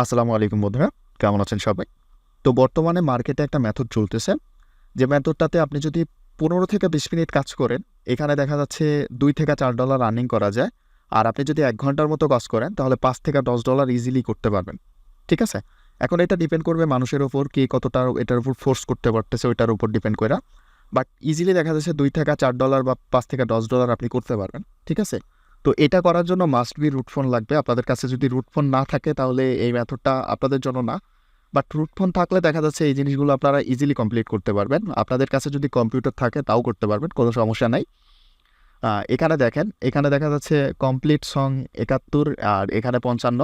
আসসালামু আলাইকুম বন্ধুরা, কেমন আছেন সবাই? তো বর্তমানে মার্কেটে একটা মেথড চলতেছে, যে মেথডটাতে আপনি যদি পনেরো থেকে বিশ মিনিট কাজ করেন, এখানে দেখা যাচ্ছে দুই থেকে চার ডলার আর্নিং করা যায়। আর আপনি যদি এক ঘণ্টার মতো কাজ করেন, তাহলে পাঁচ থেকে দশ ডলার ইজিলি করতে পারবেন, ঠিক আছে? এখন এটা ডিপেন্ড করবে মানুষের ওপর কে কতটা এটার উপর ফোর্স করতে পারতেছে, ওইটার উপর ডিপেন্ড করে। বাট ইজিলি দেখা যাচ্ছে দুই থেকে চার ডলার বা পাঁচ থেকে দশ ডলার আপনি করতে পারবেন, ঠিক আছে? তো এটা করার জন্য মাস্ট বি রুট ফোন লাগবে। আপনাদের কাছে যদি রুট ফোন না থাকে, তাহলে এই মেথডটা আপনাদের জন্য না। বাট রুট ফোন থাকলে দেখা যাচ্ছে এই জিনিসগুলো আপনারা ইজিলি কমপ্লিট করতে পারবেন। আপনাদের কাছে যদি কম্পিউটার থাকে, তাও করতে পারবেন, কোনো সমস্যা নাই। এখানে দেখেন, এখানে দেখা যাচ্ছে কমপ্লিট সং একাত্তর আর এখানে পঞ্চান্ন।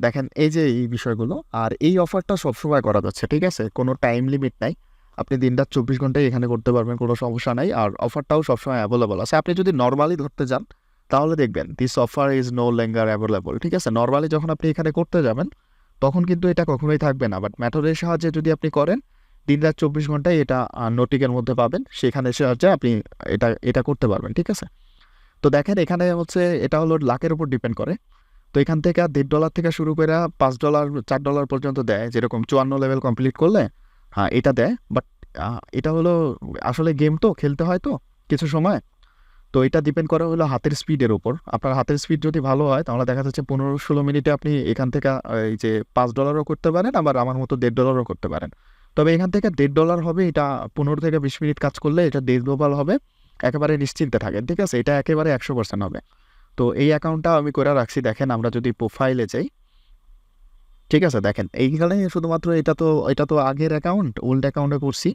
দেখেন, এই যে এই বিষয়গুলো, আর এই অফারটা সবসময় করা যাচ্ছে, ঠিক আছে? কোনো টাইম লিমিট নাই। আপনি দিনটা চব্বিশ ঘন্টায় এখানে করতে পারবেন, কোনো সমস্যা নাই। আর অফারটাও সবসময় অ্যাভেলেবল আছে। আপনি যদি নর্মালি ধরতে যান তাহলে দেখবেন this offer is no longer available ঠিক আছে? নর্মালি যখন আপনি এখানে করতে যাবেন, তখন কিন্তু এটা কখনোই থাকবে না। বাট ম্যাথডের সাহায্যে যদি আপনি করেন, দিন রাত চব্বিশ ঘন্টায় এটা নোটিকের মধ্যে পাবেন। সেখানে সাহায্যে আপনি এটা এটা করতে পারবেন, ঠিক আছে? তো দেখেন, এখানে হচ্ছে এটা হলো লাখের উপর ডিপেন্ড করে। তো এখান থেকে আর দেড় ডলার থেকে শুরু করে পাঁচ ডলার চার ডলার পর্যন্ত দেয়। যেরকম চুয়ান্ন লেভেল কমপ্লিট করলে হ্যাঁ এটা দেয়। বাট এটা হলো আসলে গেম তো, খেলতে হয় তো, কিছু সময়। তো এটা ডিপেন্ড করা হলো হাতের স্পিডের উপর। আপনার হাতের স্পিড যদি ভালো হয়, তাহলে দেখা যাচ্ছে পনেরো ষোলো মিনিটে আপনি এখান থেকে এই যে পাঁচ ডলারও করতে পারেন, আবার আমার মতো দেড় ডলারও করতে পারেন। তবে এখান থেকে দেড় ডলার হবে, এটা পনেরো থেকে বিশ মিনিট কাজ করলে এটা দেড় ডলার হবে, একেবারে নিশ্চিন্তে থাকেন ঠিক আছে? এটা একেবারে একশো পার্সেন্ট হবে। তো এই অ্যাকাউন্টটা আমি করে রাখছি, দেখেন আমরা যদি প্রোফাইলে যাই, ঠিক আছে? দেখেন, এইখানে শুধুমাত্র এটা তো এটা তো আগের অ্যাকাউন্ট ওল্ড অ্যাকাউন্টে করছি।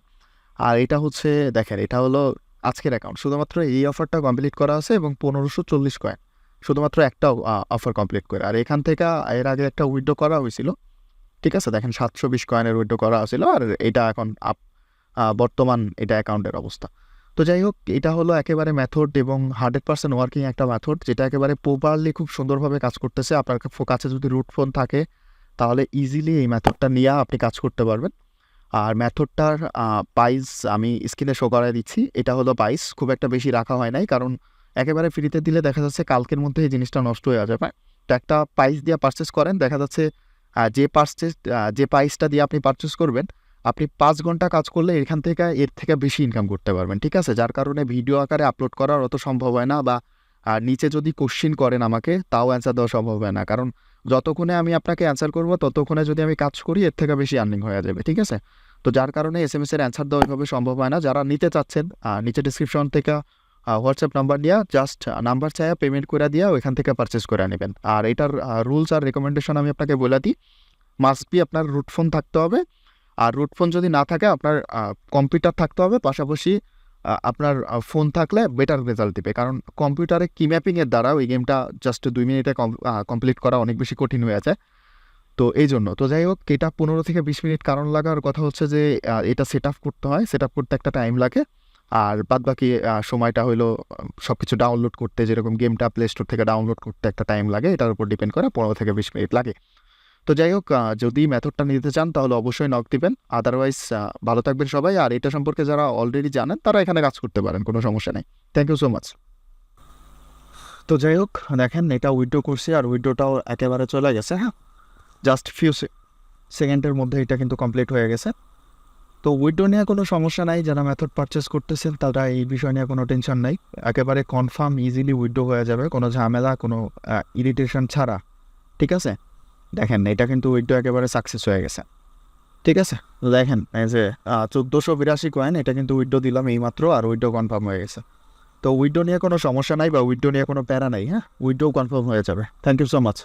আর এটা হচ্ছে, দেখেন, এটা হলো আজকের অ্যাকাউন্ট শুধুমাত্র এই অফারটা কমপ্লিট করা আছে এবং পনেরোশো চল্লিশ কয়েন শুধুমাত্র একটা অফার কমপ্লিট করে। আর এখান থেকে, এর আগে একটা উইড্রো করা হয়েছিল। ঠিক আছে? দেখেন, সাতশো বিশ কয়েনের উইড্রো করা হয়েছিল আর এটা এখন আপ বর্তমান এটা অ্যাকাউন্টের অবস্থা। তো যাই হোক, এটা হলো একেবারে মেথড এবং হান্ড্রেড পার্সেন্ট ওয়ার্কিং একটা মেথড যেটা একেবারে প্রপারলি খুব সুন্দরভাবে কাজ করতেছে। আপনার কাছে যদি রুট ফোন থাকে, তাহলে ইজিলি এই মেথডটা নিয়ে আপনি কাজ করতে পারবেন। আর মেথডটার প্রাইস আমি স্ক্রিনে শো করাই দিচ্ছি। এটা হলো প্রাইস খুব একটা বেশি রাখা হয় নাই, কারণ একেবারে ফ্রিতে দিলে দেখা যাচ্ছে কালকের মধ্যে এই জিনিসটা নষ্ট হয়ে যাবে। তো একটা প্রাইস দিয়ে পারচেস করেন, দেখা যাচ্ছে যে পারচেস যে প্রাইসটা দিয়ে আপনি পারচেস করবেন, আপনি পাঁচ ঘণ্টা কাজ করলে এখান থেকে এর থেকে বেশি ইনকাম করতে পারবেন, ঠিক আছে? যার কারণে ভিডিও আকারে আপলোড করার অত সম্ভব হয় না বা নিচে যদি কোশ্চিন করেন আমাকে, তাও অ্যান্সার দেওয়া সম্ভব হয় না। কারণ যতক্ষণে আমি আপনাকে অ্যান্সার করব, ততক্ষণে যদি আমি কাজ করি, এর থেকে বেশি আর্নিং হয়ে যাবে, ঠিক আছে? তো যার কারণে এস এম এস এর অ্যান্সার দেওয়া ওইভাবে সম্ভব হয় না। যারা নিতে চাচ্ছেন নিচে ডিসক্রিপশন থেকে হোয়াটসঅ্যাপ নাম্বার নিয়ে জাস্ট নাম্বার চাইয়া পেমেন্ট করে দিয়ে ওইখান থেকে পারচেস করে নেবেন। আর এটার রুলস আর রেকমেন্ডেশন আমি আপনাকে বলে দিই। মাস্ট বি আপনার রুট ফোন থাকতে হবে। আর রুট ফোন যদি না থাকে, আপনার কম্পিউটার থাকতে হবে। পাশাপাশি আপনার ফোন থাকলে বেটার রেজাল্ট দেবে। কারণ কম্পিউটারে কি ম্যাপিংয়ের দ্বারা ওই গেমটা জাস্ট দুই মিনিটে কমপ্লিট করা অনেক বেশি কঠিন হয়ে যায়। তো এই জন্য, তো যাই হোক, এটা পনেরো থেকে বিশ মিনিট কারণ লাগার কথা হচ্ছে যে এটা সেট আপ করতে হয়। সেট আপ করতে একটা টাইম লাগে। আর বাদ বাকি সময়টা হলো সব কিছু ডাউনলোড করতে, যেরকম গেমটা প্লে স্টোর থেকে ডাউনলোড করতে একটা টাইম লাগে, এটার উপর ডিপেন্ড করে পনেরো থেকে বিশ মিনিট লাগে। তো যাই হোক যদি মেথডটা নিতে চান, তাহলে অবশ্যই নক দিবেন। আদারওয়াইজ ভালো থাকবেন সবাই। আর এটা সম্পর্কে যারা অলরেডি জানেন, তারা এখানে কাজ করতে পারেন, কোনো সমস্যা নেই। থ্যাংক ইউ সো মাচ তো যাই হোক, দেখেন, এটা উইডো করছি আর উইডোটাও একেবারে চলে গেছে হ্যাঁ? জাস্ট ফিউ সেকেন্ডের মধ্যে এটা কিন্তু কমপ্লিট হয়ে গেছে। তো উইডো নিয়ে কোনো সমস্যা নাই, যারা মেথড পারচেস করতেছেন, তারা এই বিষয় নিয়ে কোনো টেনশন নাই। একেবারে কনফার্ম ইজিলি উইড্রো হয়ে যাবে, কোনো ঝামেলা, কোনো ইরিটেশন ছাড়া। ঠিক আছে? দেখেন, এটা কিন্তু উইড্রো একেবারে সাকসেস হয়ে গেছে। ঠিক আছে? দেখেন, এই যে চোদ্দোশো বিরাশি কয়েন এটা কিন্তু উইডো দিলাম এইমাত্র আর উইডো কনফার্ম হয়ে গেছে। তো উইডো নিয়ে কোনো সমস্যা নাই বা উইডো নিয়ে কোনো প্যারা নাই হ্যাঁ? উইডো কনফার্ম হয়ে যাবে। Thank you so much